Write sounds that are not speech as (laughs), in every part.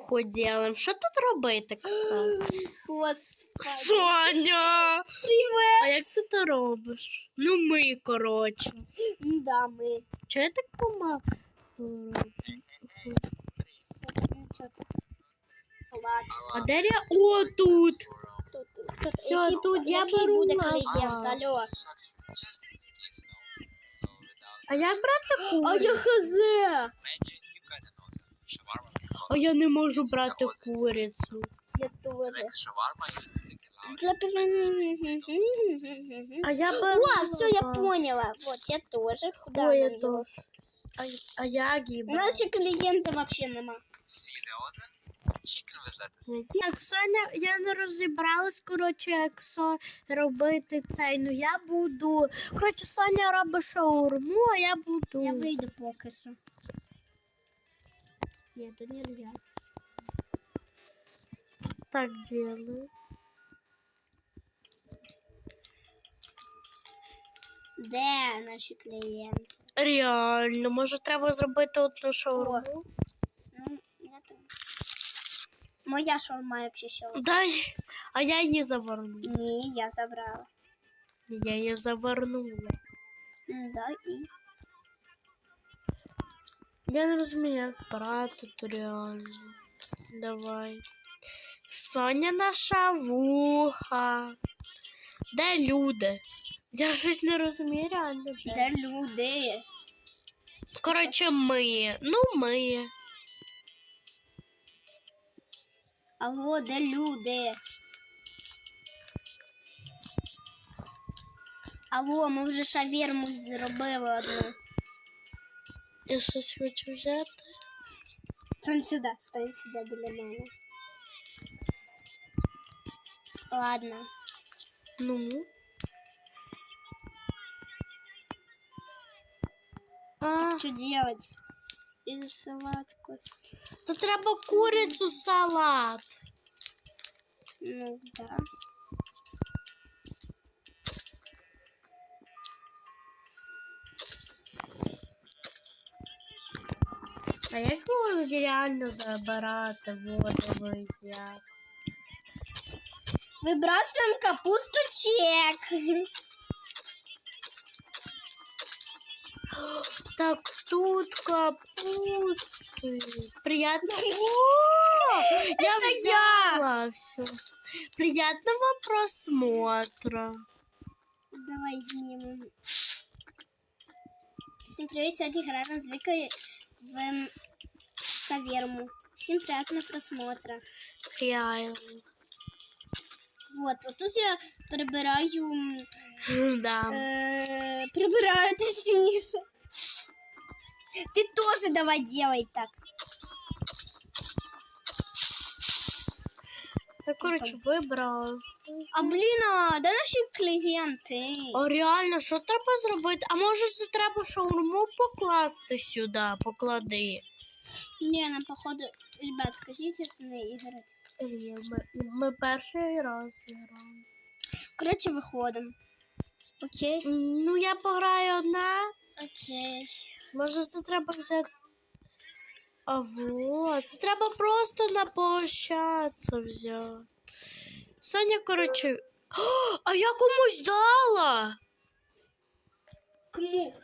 шавуху делаем. Що тут робити, кстати? (gasps) Господи. Соня! Привет. А як ти це робиш? Ну ми, коротше. (gasps) Да, мы. Чого я так помав? Ладно. А де я? О, тут! Тут, тут, Всё, який- тут я який беру буде назад. клієнт, алло. А як брати курицю? А я хз. А я не можу брати курицю. Я тоже. А я беру. О, все, я поняла. Вот, я тоже. Куда Ой, я тоже. А, а як її брати? Наші клієнта вообще нема. Так, Соня, я не розібралась, коротше, як со робити цей. Ну я буду. Коротше, Соня робить шаурму, а я буду. Я вийду поки що. Ні, тут нельзя. так делаю. Де наші клієнти? Реально, може треба зробити одну шаурму? Ну, я там. Моя шаурма якщо що. Дай, а я її заверну. Ні, я забрала. Я її завернула. М, Да, і. Я не розумію, як брати тут реально. Давай. Соня наша вуха. Де люди? Я щось не розумію реально. де. Люди? Коротше, ми. Ну, ми. Алло, де люди? Алло, ми вже шаверму зробили одну. Я щось хочу взяти. Стань сюди, стань сюди біля мене. Ладно. Ну. А, Що делать? І салатку. то треба курицю салат. Ну, да. А як можна реально забирати воду як? Выбрасываем капусту чек. (gasps) Так, тут капусты. Приятно. О, (laughs) я взяла все. Приятного просмотра. Давай знімемо. Всім привіт, сьогодні граємо з Викою в ем, Саверму. Всім приятного просмотра. Реально. Вот, вот тут я прибираю, (laughs) Да. е, прибираю точніше. Ти теж давай делай так. Я, короче, вибрала. А блін, а де наші клієнти? А реально, що треба зробити? А може це треба шаурму покласти сюди, поклади. Ні, нам походу, ребят, скажіть, як не іграти. Ні, Ми, ми перший раз граємо. Коротше, виходимо. Окей. Ну, я пограю одна. Окей. Може, це треба взяти. А вот, це треба просто на поощаться взяти. Соня, коротше. О, (gasps) а я комусь дала. Кому?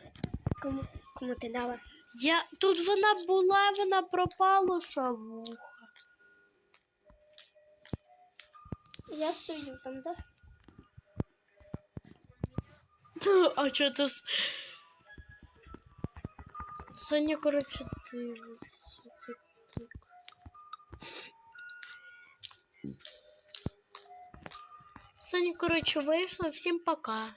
Кому? Кому ти дала? Я... Тут вона була, вона пропала шавуха. Я стою там, да? (laughs) А що ти. Соня, коротше, дивиться. Соня, коротше, вийшла. Всім пока.